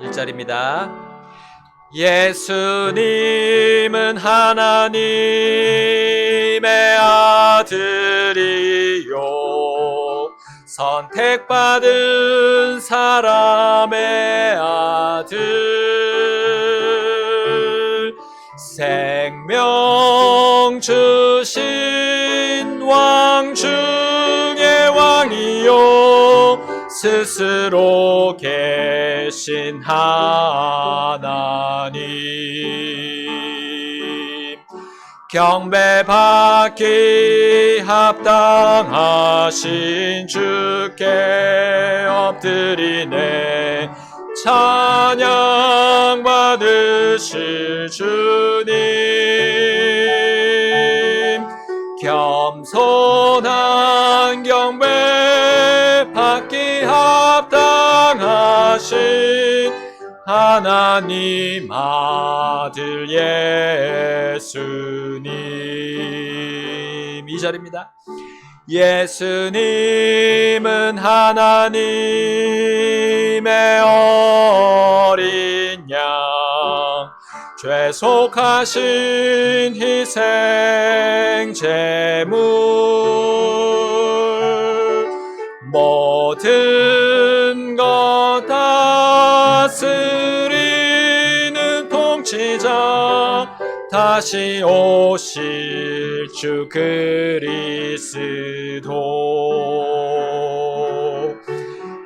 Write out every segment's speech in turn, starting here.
1절입니다. 예수님은 하나님의 아들이요 선택받은 사람의 아들 생명 주신 스스로 계신 하나님. 경배받기 합당하신 주께 엎드리네. 찬양 받으실 주님. 겸손한 받기 합당하신 하나님 아들 예수님 이 절입니다. 예수님은 하나님의 어린 양 죄속하신 희생 제물 모든 것 다스리는 통치자. 다시 오실 주 그리스도.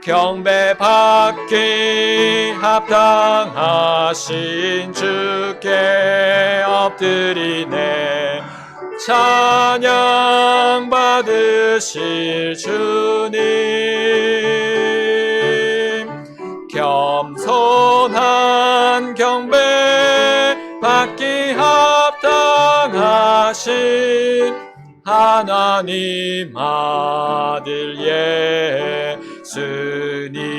경배 받기 합당하신 주께 엎드리네 찬양 받으실 주님. 겸손한 경배 받기 합당하신 하나님 아들 예수님